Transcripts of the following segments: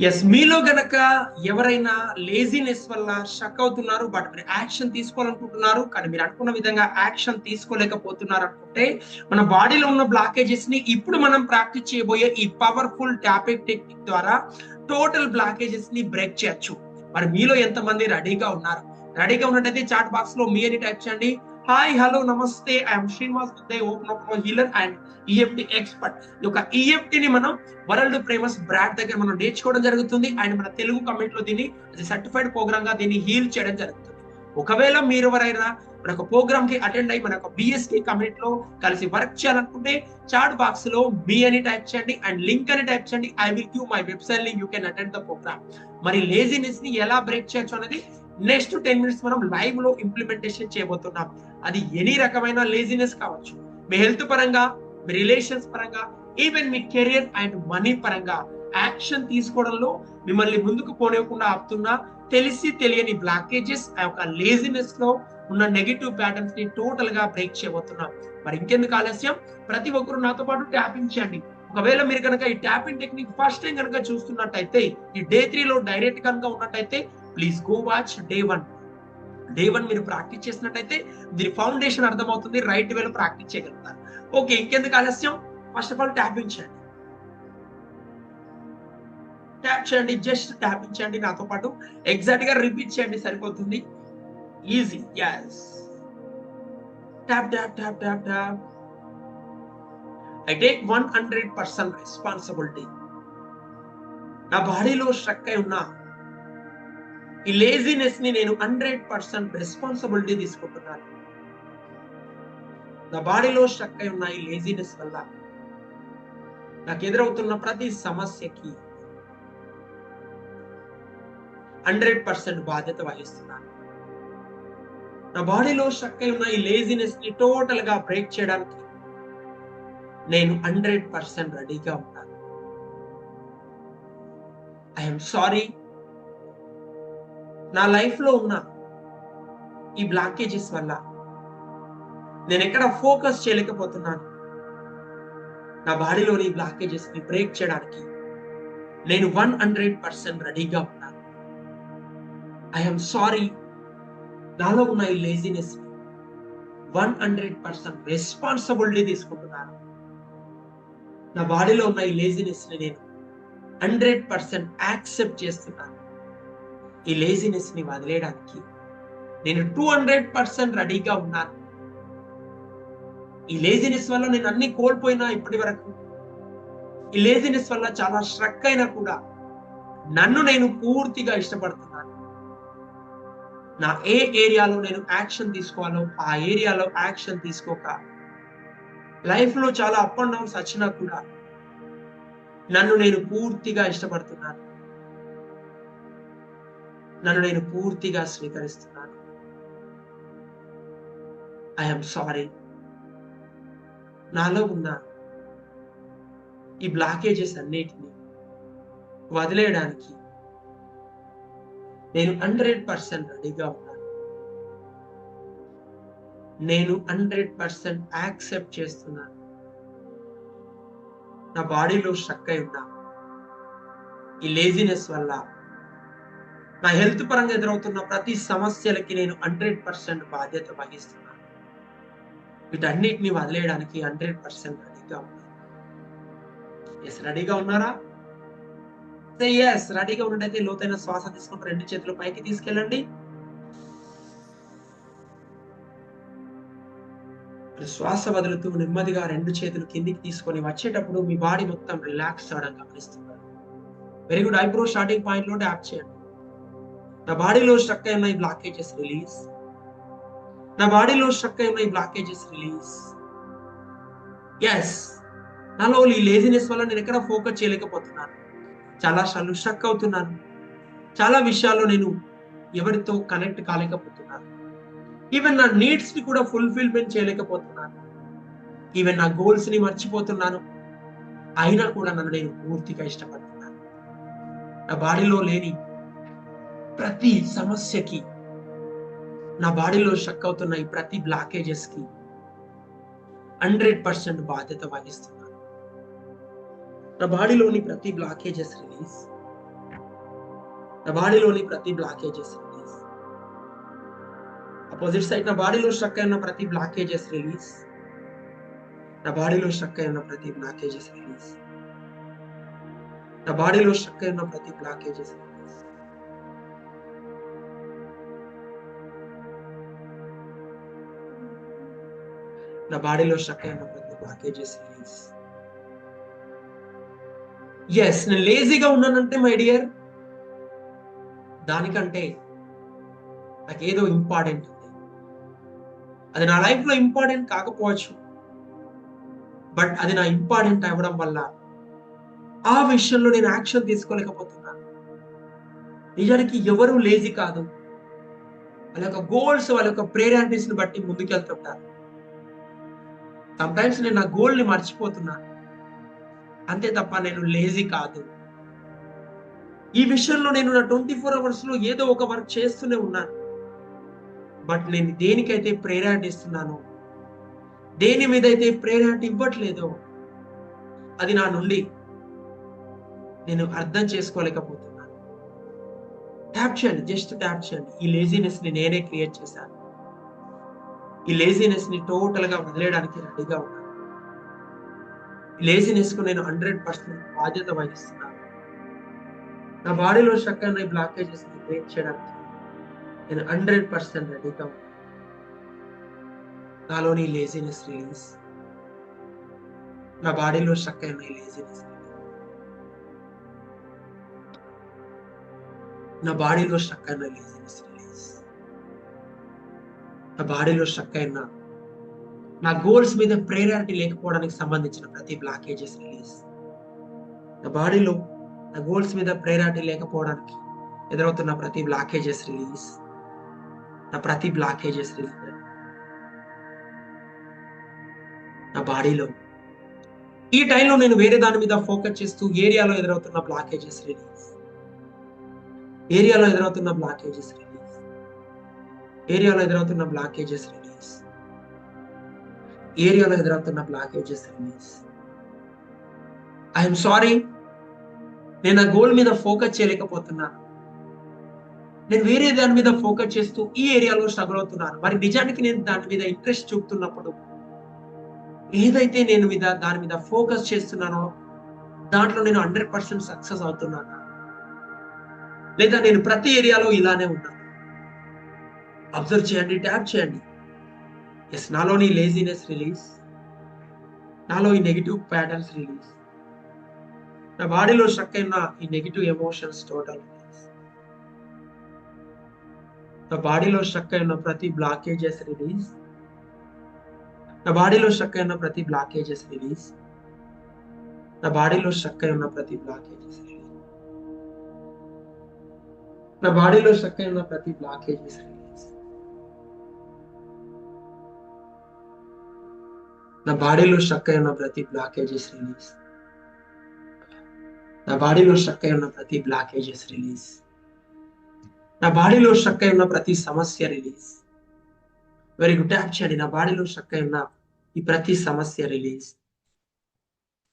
Yes మీలో గనక ఎవరైనా లేజినెస్ వల్ల షక్ అవుతున్నారు బట్ మీరు యాక్షన్ తీసుకోవాలనుకుంటున్నారు కానీ మీరు అనుకున్న విధంగా యాక్షన్ తీసుకోలేకపోతున్నారు అనుకుంటే మన బాడీలో ఉన్న బ్లాకేజెస్ని ఇప్పుడు మనం ప్రాక్టీస్ చేయబోయే ఈ పవర్ఫుల్ ట్యాపింగ్ టెక్నిక్ ద్వారా టోటల్ బ్లాకేజెస్ని బ్రేక్ చేయొచ్చు. మరి మీలో ఎంతమంది రెడీగా ఉన్నారు? రెడీగా ఉన్నట్టయితే చాట్ బాక్స్లో మీ అని టైప్ చేయండి. Hi hello namaste. I'm Srinivas the open open healer and EFT expert ఈ యొక్క ఈఎఫ్టి ని మనం వరల్డ్ ఫేమస్ బ్రాడ్ దగ్గర మనం నేర్చుకోవడం జరుగుతుంది. అండ్ మన తెలుగు కమిటీలో దీన్ని సర్టిఫైడ్ ప్రోగ్రామ్గా దీన్ని హీల్ చేయడం జరుగుతుంది. ఒకవేళ మీరు ఎవరైనా మన యొక్క ప్రోగ్రామ్కి అటెండ్ అయ్యి మన యొక్క బిఎస్టీ కమ్యూనిటీ లో కలిసి వర్క్ చేయాలనుకుంటే చాట్ బాక్స్లో బి అని టైప్ చేయండి అండ్ లింక్ అని టైప్ చేయండి. I will give my website link you can attend the program మరి లేజినెస్ని ఎలా బ్రేక్ చేయొచ్చు అనేది నెక్స్ట్ టెన్ మినిట్స్ మనం లైవ్లో ఇంప్లిమెంటేషన్ చేయబోతున్నాం. అది ఎనీ రకమైన లేజినెస్ కావచ్చు. మీ హెల్త్ పరంగా మీ రిలేషన్స్ పరంగా ఈవెన్ మీ కెరియర్ అండ్ మనీ పరంగా యాక్షన్ తీసుకోవడంలో మిమ్మల్ని ముందుకు పోనివ్వకుండా ఆపుతున్నా తెలిసి తెలియని బ్లాకేజెస్ ఆ యొక్క లేజినెస్లో ఉన్న నెగిటివ్ ప్యాటర్న్స్ని టోటల్గా బ్రేక్ చేయబోతున్నాం. మరి ఇంకెందుకు ఆలస్యం? ప్రతి ఒక్కరు నాతో పాటు ట్యాపింగ్ చేయండి. ఒకవేళ మీరు కనుక ఈ ట్యాపింగ్ టెక్నిక్ ఫస్ట్ టైం కనుక చూస్తున్నట్టయితే ఈ డే త్రీలో డైరెక్ట్ కనుక ఉన్నట్టయితే please go watch day one day one మీరు ప్రాక్టీస్ చేసినట్టయితే దీని ఫౌండేషన్ అర్థమవుతుంది రైట్ వేలో ప్రాక్టీస్ చేయగలుగుతారు. ఓకే ఇంకెందుకు ఆలస్యం? ఫస్ట్ ఆఫ్ ఆల్ ట్యాపింగ్ చేయండి. ట్యాప్ చేయండి జస్ట్ ట్యాపింగ్ చేయండి నాతో పాటు. ఎగ్జాక్ట్గా రిపీట్ చేయండి సరిపోతుంది. Easy as tap tap tap tap tap I take one hundred percent responsibility నా బాడీలో స్ట్రక్ అయి ఉన్నా ఈ లేజినెస్ని నేను హండ్రెడ్ పర్సెంట్ రెస్పాన్సిబిలిటీ తీసుకుంటున్నాను. నా బాడీలో స్ట్రక్ అయి ఉన్న ఈ లేజినెస్ వల్ల నాకు ఎదురవుతున్న ప్రతి సమస్యకి హండ్రెడ్ పర్సెంట్ బాధ్యత వహిస్తున్నాను. నా బాడీలో స్ట్రక్ అయి ఉన్న ఈ లేజినెస్ని టోటల్గా బ్రేక్ చేయడానికి నేను హండ్రెడ్ పర్సెంట్ రెడీగా ఉన్నాను. ఐఎమ్ సారీ నా లైఫ్లో ఉన్న ఈ బ్లాకేజెస్ వల్ల నేను ఎక్కడ ఫోకస్ చేయలేకపోతున్నాను. నా బాడీలోని బ్లాకేజెస్ని బ్రేక్ చేయడానికి నేను వన్ హండ్రెడ్ పర్సెంట్ రెడీగా ఉన్నాను. ఐఎమ్ సారీ నాలో ఉన్న ఈ laziness one hundred percent responsibility తీసుకుంటున్నాను. నా బాడీలో ఉన్న ఈ లేజినెస్ని నేను హండ్రెడ్ పర్సెంట్ యాక్సెప్ట్ చేస్తున్నాను. ఈ లేజినెస్ని వదిలేయడానికి నేను టూ హండ్రెడ్ పర్సెంట్ రెడీగా ఉన్నాను. ఈ లేజినెస్ వల్ల నేను అన్ని కోల్పోయినా ఇప్పటి వరకు. ఈ లేజినెస్ వల్ల చాలా స్ట్రక్ అయినా కూడా నన్ను నేను పూర్తిగా ఇష్టపడుతున్నాను. నా ఏ ఏరియాలో నేను యాక్షన్ తీసుకోవాలో ఆ ఏరియాలో యాక్షన్ తీసుకోక లైఫ్లో చాలా అప్ అండ్ డౌన్స్ వచ్చినా కూడా నన్ను నేను పూర్తిగా ఇష్టపడుతున్నాను. నన్ను నేను పూర్తిగా స్వీకరిస్తున్నాను. ఐఎమ్ సారీ నాలో ఉన్న ఈ బ్లాకేజెస్ అన్నిటిని వదిలేయడానికి నేను హండ్రెడ్ పర్సెంట్ రెడీగా ఉన్నాను. నేను హండ్రెడ్ పర్సెంట్ యాక్సెప్ట్ చేస్తున్నాను. నా బాడీలో స్ట్రక్ అయి ఉన్నా ఈ లేజినెస్ వల్ల నా హెల్త్ పరంగా ఎదురవుతున్న ప్రతి సమస్యలకి నేను హండ్రెడ్ పర్సెంట్ బాధ్యత వహిస్తున్నాను. వీటన్నిటిని వదిలేయడానికి హండ్రెడ్ పర్సెంట్ రెడీగా ఉన్నాను. ఎస్ రెడీగా ఉన్నారా? ఎస్ రెడీగా ఉన్నట్టయితే లోతైన శ్వాస తీసుకుని రెండు చేతులు పైకి తీసుకెళ్ళండి. శ్వాస వదులుతూ నెమ్మదిగా రెండు చేతులు కిందికి తీసుకొని వచ్చేటప్పుడు మీ బాడీ మొత్తం రిలాక్స్ అవడం గమనిస్తున్నారు. వెరీ గుడ్ ఐబ్రో స్టార్టింగ్ పాయింట్లో ట్యాప్ చేయండి. నా బాడీలో స్ట్రక్ అయిన ఈ బ్లాకేజెస్ రిలీజ్. నా బాడీలో స్ట్రక్ అయిన ఈ బ్లాకేజెస్ రిలీజ్. ఎస్ నాలో ఈ లేజినెస్ వల్ల నేను ఎక్కడ ఫోకస్ చేయలేకపోతున్నాను. చాలా సార్లు స్ట్రక్ అవుతున్నాను. చాలా విషయాల్లో నేను ఎవరితో కనెక్ట్ కాలేకపోతున్నాను. ఈవెన్ నా నీడ్స్ని కూడా ఫుల్ఫిల్మెంట్ చేయలేకపోతున్నాను. ఈవెన్ నా గోల్స్ని మర్చిపోతున్నాను. అయినా కూడా నన్ను నేను పూర్తిగా ఇష్టపడుతున్నాను. నా బాడీలో లేని ప్రతి సమస్యకి నా బాడీలో షక్ అవుతున్న ఈ ప్రతి బ్లాకేజెస్కి హండ్రెడ్ పర్సెంట్ బాధ్యత వహిస్తున్నాను నా బాడీలోని ప్రతి బ్లాకేజెస్ రిలీజ్. నా బాడీలోని ప్రతి బ్లాకేజెస్ రిలీజ్. అపోజిట్ సైడ్ నా బాడీలో స్ట్రక్ అయిన ప్రతి బ్లాకేజెస్ రిలీజ్. నా బాడీలో స్ట్రక్ అయిన ప్రతి బ్లాకేజెస్ రిలీజ్. నా బాడీలో స్ట్రక్ అయిన ప్రతి బ్లాకేజెస్ రిలీజ్. నా బాడీలో స్ట్రక్ అయిన ప్రతి బ్లాకేజెస్ రిలీజ్ ఎస్ నేను లేజీగా ఉన్నానంటే మై డియర్ దానికంటే నాకు ఏదో ఇంపార్టెంట్ ఉంది. అది నా లైఫ్లో ఇంపార్టెంట్ కాకపోవచ్చు. బట్ అది నా ఇంపార్టెంట్ అవ్వడం వల్ల ఆ విషయంలో నేను యాక్షన్ తీసుకోలేకపోతున్నాను. నిజానికి ఎవరు లేజీ కాదు. వాళ్ళ యొక్క గోల్స్ వాళ్ళ యొక్క ప్రేరాలిటీస్ని బట్టి ముందుకెళ్తుంటారు. సమ్టైమ్స్ నేను నా గోల్ని మర్చిపోతున్నాను అంతే తప్ప నేను లేజీ కాదు. ఈ విషయంలో నేను నా ట్వంటీ ఫోర్ అవర్స్లో ఏదో ఒక వర్క్ చేస్తూనే ఉన్నాను. బట్ నేను దేనికైతే ప్రేరణ ఇస్తున్నాను దేని మీద అయితే ప్రేరణ ఇవ్వట్లేదో అది నా నుండి నేను అర్థం చేసుకోలేకపోతున్నాను. ట్యాప్ చేయండి జస్ట్ ట్యాప్ చేయండి. ఈ లేజీనెస్ని నేనే క్రియేట్ చేశాను. ఈ లేజినెస్ని టోటల్గా వదిలేయడానికి రెడీగా ఉన్నాను. లేజినెస్కు నేను హండ్రెడ్ పర్సెంట్ బాధ్యత వహిస్తున్నాను. నా బాడీలో చక్కని బ్లాకేజెస్ని బ్రేక్ చేయడానికి నేను హండ్రెడ్ పర్సెంట్ రెడీగా ఉన్నాను. నాలోని లేజినెస్ రిలీజ్ నా బాడీలో స్ట్రక్ అయిన లేజినెస్ నా బాడీలో స్ట్రక్ అయిన లేజినెస్ రిలీజ్ నా బాడీలో స్ట్రక్ అయినా నా గోల్స్ మీద ప్రేరారిటీ లేకపోవడానికి సంబంధించిన ప్రతి బ్లాకేజెస్ రిలీజ్. నా బాడీలో నా గోల్స్ మీద ప్రేరారిటీ లేకపోవడానికి ఎదురవుతున్న ప్రతి బ్లాకేజెస్ రిలీజ్. నా ప్రతి బ్లాకేజెస్ రిలీజ్. నా బాడీలో. ఈ టైంలో నేను వేరే దాని మీద ఫోకస్ చేస్తూ ఏరియాలో ఎదురవుతున్న బ్లాకేజెస్ రిలీజ్. ఏరియాలో ఎదురవుతున్న బ్లాకేజెస్ రిలీజ్. ఏరియాలో ఎదురవుతున్న బ్లాకేజెస్ రిలీజ్ ఏరియాలో ఎదురవుతున్న బ్లాకేజెస్ రిలీజ్ ఐఎమ్ సారీ నేను ఆ గోల్ మీద ఫోకస్ చేయలేకపోతున్నాను నేను వేరే దాని మీద ఫోకస్ చేస్తూ ఈ ఏరియాలో స్ట్రగుల్ అవుతున్నాను. మరి నిజానికి నేను దాని మీద ఇంట్రెస్ట్ చూపుతున్నప్పుడు ఏదైతే నేను మీద దాని మీద ఫోకస్ చేస్తున్నానో దాంట్లో నేను హండ్రెడ్ పర్సెంట్ సక్సెస్ అవుతున్నాను? లేదా నేను ప్రతి ఏరియాలో ఇలానే ఉన్నాను అబ్జర్వ్ చేయండి ట్యాప్ చేయండి. ఎస్ నాలోని లేజినెస్ రిలీజ్ నాలో ఈ నెగిటివ్ ప్యాటర్న్స్ రిలీజ్ నా బాడీలో స్ట్రక్ అయిన ఈ నెగిటివ్ ఎమోషన్స్ టోటల్ రిలీజ్ నా బాడీలో స్ట్రక్ అయిన ప్రతి బ్లాకేజెస్ రిలీజ్ నా బాడీలో స్ట్రక్ అయిన ప్రతి బ్లాకేజెస్ రిలీజ్ నా బాడీలో స్ట్రక్ అయి ఉన్న ప్రతి బ్లాకేజెస్ రిలీజ్ నా బాడీలో స్ట్రక్ అయి ఉన్న ప్రతి బ్లాకేజెస్ రిలీజ్ నా బాడీలో స్ట్రక్ అయి ఉన్న ప్రతి బ్లాకేజెస్ రిలీజ్ నా బాడీలో స్ట్రక్ అయి ఉన్న ప్రతి బ్లాకేజెస్ రిలీజ్ నా బాడీలో స్ట్రక్ అయి ఉన్న ప్రతి సమస్య రిలీజ్ వెరీ గుడ్ ట్యాప్ చేయండి నా బాడీలో స్ట్రక్ అయి ఉన్న ఈ ప్రతి సమస్య రిలీజ్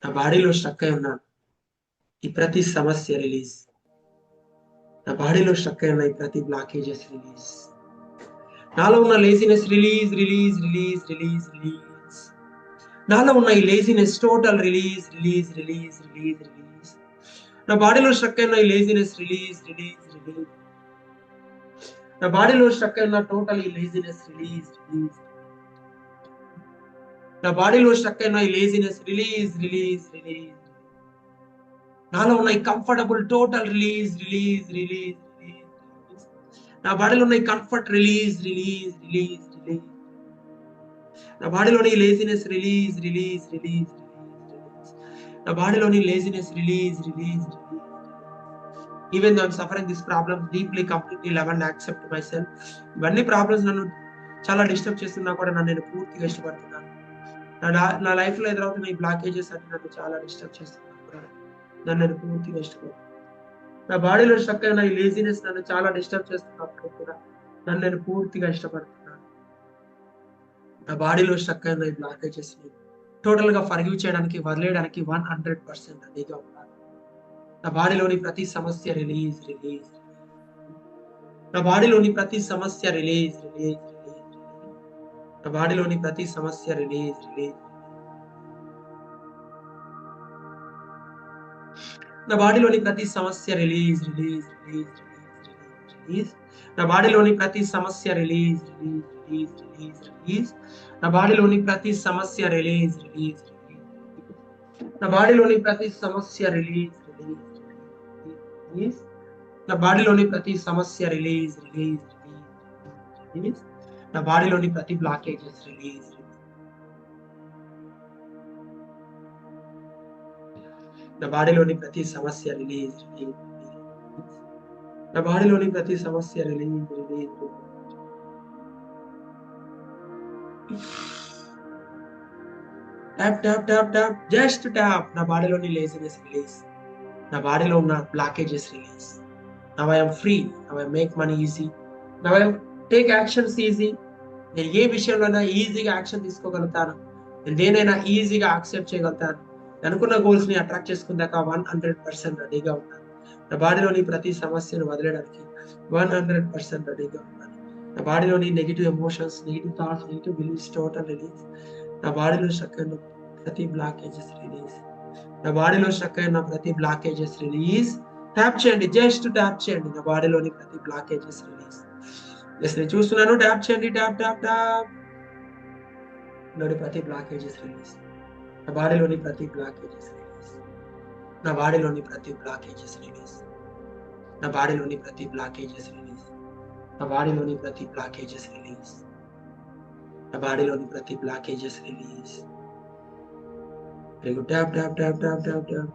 నా బాడీలో స్ట్రక్ అయి ఉన్న ఈ ప్రతి సమస్య రిలీజ్ నా బాడీలో స్ట్రక్ అయి ఉన్న ఈ ప్రతి బ్లాకేజెస్ రిలీజ్ నాలో ఉన్న laziness release release release release release నాలో ఉన్న ఈ laziness total release release release release release నా బాడీలో స్ట్రక్ అయిన ఈ లేజినెస్ రిలీజ్ రిలీజ్ రిలీజ్ నా బాడీలో స్ట్రక్ అయిన టోటల్ ఈ లేజినెస్ రిలీజ్ రిలీజ్ నా బాడీలో స్ట్రక్ అయిన ఈ లేజినెస్ రిలీజ్ రిలీజ్ రిలీజ్ నాలో ఉన్న ఈ comfortable total release release release release నా బాడీలో ఉన్న ఈ comfort release release release release నా బాడీలోని laziness release release release release నా బాడీలోని laziness release release even though suffering this problem deeply completely love and accept myself ఇవన్నీ ప్రాబ్లమ్స్ నన్ను చాలా disturb చేస్తున్నా కూడా నన్ను నేను పూర్తిగా ఇష్టపడుతున్నాను. నా నా లైఫ్లో ఎదురవుతున్న ఈ బ్లాకేజెస్ అన్ని నన్ను చాలా డిస్టర్బ్ చేస్తున్నాను కూడా నన్ను నేను పూర్తిగా ఇష్టపడుతున్నాను. నా బాడీలో స్ట్రక్ అయిన ఈ లేజినెస్ నన్ను చాలా డిస్టర్బ్ చేస్తున్నప్పుడు కూడా నన్ను నేను పూర్తిగా ఇష్టపడుతున్నాను. నా బాడీలో స్ట్రక్ అయిన బ్లాక్ బ్లాకేజెస్ టోటల్గా ఫర్గ్యూ చేయడానికి వదిలేయడానికి వన్ హండ్రెడ్ పర్సెంట్ రెడీగా ఉన్నాను నా బాడీలోని ప్రతి సమస్య రిలీజ్ రిలీజ్ రిలీజ్ నా బాడీలోని ప్రతి సమస్య రిలీజ్ రిలీజ్ రిలీజ్ నా బాడీలోని ప్రతి సమస్య రిలీజ్ రిలీజ్ నా బాడీలోని ప్రతి సమస్య రిలీజ్ రిలీజ్ రిలీజ్ రిలీజ్ నా బాడీలోని ప్రతి సమస్య release release release release release నా బాడీలోని ప్రతి సమస్య రిలీజ్ రిలీజ్ నా బాడీలోని ప్రతి సమస్య రిలీజ్ రిలీజ్ రిలీజ్ నా బాడీలోని ప్రతి సమస్య రిలీజ్ రిలీజ్ రిలీజ్ రిలీజ్ నా బాడీలోని ప్రతి బ్లాకేజెస్ రిలీజ్ నా బాడీలోని ప్రతి సమస్య రిలీజ్ రిలీజ్ నా బాడీలోని ప్రతి సమస్య release release tap tap tap tap just tap నా బాడీలోని లేజినెస్ రిలీజ్ నా బాడీలో ఉన్న blockages release now I'm free now I make money easy now I take actions easy నేను ఏ విషయంలోనైనా ఈజీగా యాక్షన్ తీసుకోగలుగుతాను. నేను దేనైనా ఈజీగా యాక్సెప్ట్ చేయగలుగుతాను. అనుకున్న గోల్స్ని అట్రాక్ట్ చేసుకుందాక వన్ హండ్రెడ్ పర్సెంట్ రెడీగా ఉన్నాను నా బాడీలోని ప్రతి సమస్యను వదిలేయడానికి వన్ హండ్రెడ్ పర్సెంట్ రెడీగా ఉన్నాను నా బాడీలోని negative emotions negative thoughts negative beliefs total release నా బాడీలో స్ట్రక్ అయిన ప్రతి బ్లాకేజెస్ రిలీజ్ నా బాడీలో స్ట్రక్ అయిన ప్రతి బ్లాకేజెస్ రిలీజ్ ట్యాప్ చేయండి జస్ట్ ట్యాప్ చేయండి. నా బాడీలోని ప్రతి బ్లాకేజెస్ రిలీజ్ ఎస్ నేను చూస్తున్నాను. ట్యాప్ చేయండి ట్యాప్ ట్యాప్ ట్యాప్లోని ప్రతి బ్లాకేజెస్ రిలీజ్ నా బాడీలోని ప్రతి బ్లాకేజెస్ రిలీజ్ నా బాడీలోని ప్రతి బ్లాకేజెస్ రిలీజ్ నా బాడీలోని ప్రతి బ్లాకేజెస్ రిలీజ్ నా బాడీలోని ప్రతి బ్లాకేజెస్ రిలీజ్ నా బాడీలోని ప్రతి blockages release very tap tap tap tap tap tap.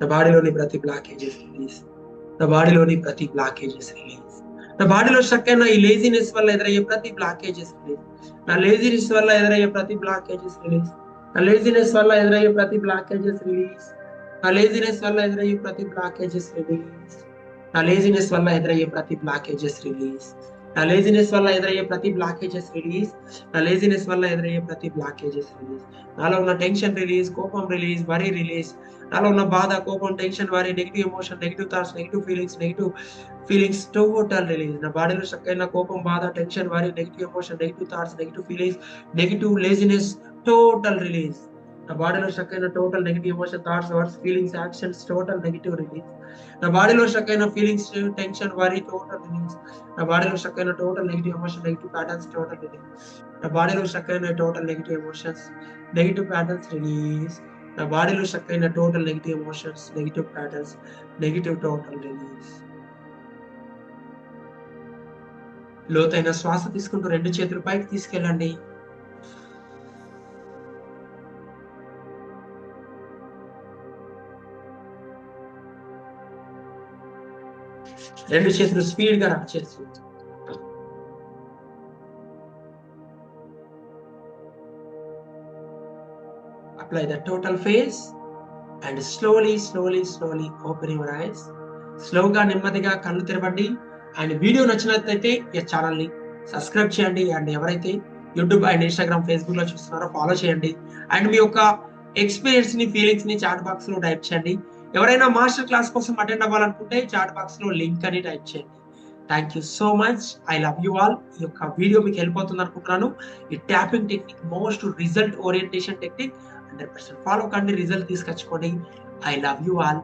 నా బాడీలోని ప్రతి బ్లాకేజెస్ రిలీజ్ నా బాడీలోని ప్రతి బ్లాకేజెస్ రిలీజ్ నా బాడీలో స్ట్రక్ అయిన ఈ లేజినెస్ వల్ల ఎదురయ్యే ప్రతి బ్లాకేజెస్ రిలీజ్ నా లేజినెస్ వల్ల ఎదురయ్యే ప్రతి బ్లాకేజెస్ రిలీజ్ నా లేజినెస్ వల్ల ఎదురయ్యే ప్రతి బ్లాకేజెస్ రిలీజ్ నా లేజినెస్ వల్ల ఎదురయ్యే ప్రతి బ్లాకేజెస్ రిలీజ్ నా లేజినెస్ వల్ల ఎదురయ్యే ప్రతి బ్లాకేజెస్ రిలీజ్ నా లేజినెస్ వల్ల ఎదురయ్యే ప్రతి బ్లాకేజెస్ రిలీజ్ నా లేజినెస్ వల్ల ఎదురయ్యే ప్రతి బ్లాకేజెస్ రిలీజ్ నాలో ఉన్న టెన్షన్ రిలీజ్ కోపం రిలీజ్ వరీ రిలీజ్ నాలో ఉన్న బాధ కోపం tension worry negative emotion negative thoughts negative feelings negative feelings total release నా బాడీలో స్ట్రక్ అయిన కోపం బాధ tension worry negative emotion negative thoughts negative feelings negative laziness total release నా బాడీలో స్ట్రక్ అయిన total negative emotion thoughts words feelings actions total negative release నా బాడీలో స్ట్రక్ అయిన feelings tension worry total release నా బాడీలో స్ట్రక్ అయిన total negative emotion negative patterns total release నా బాడీలో స్ట్రక్ అయిన total negative emotions negative patterns release నా బాడీలో స్ట్రక్ అయిన total negative emotions negative patterns negative total release లోతైన శ్వాస తీసుకుంటూ రెండు చేతులు పైకి తీసుకెళ్ళండి. రెండు చేతులు స్పీడ్గా రబ్ చేసి. Apply the total face and slowly slowly slowly open your eyes స్లోగా నెమ్మదిగా కళ్ళు తెరవండి. అండ్ వీడియో నచ్చినట్లయితే ఈ ఛానల్ని సబ్స్క్రైబ్ చేయండి. అండ్ ఎవరైతే యూట్యూబ్ అండ్ ఇన్స్టాగ్రామ్ ఫేస్బుక్లో చూస్తున్నారో ఫాలో చేయండి. అండ్ మీ యొక్క ఎక్స్పీరియన్స్ని ఫీలింగ్స్ని చాట్ బాక్స్లో టైప్ చేయండి. ఎవరైనా మాస్టర్ క్లాస్ కోసం అటెండ్ అవ్వాలనుకుంటే చాట్ బాక్స్లో లింక్ అని టైప్ చేయండి. Thank you so much I love you all ఈ యొక్క వీడియో మీకు హెల్ప్ అవుతుంది అనుకుంటున్నాను. ఈ tapping technique most result orientation technique hundred percent follow కండి result తీసుకొచ్చుకోండి. I love you all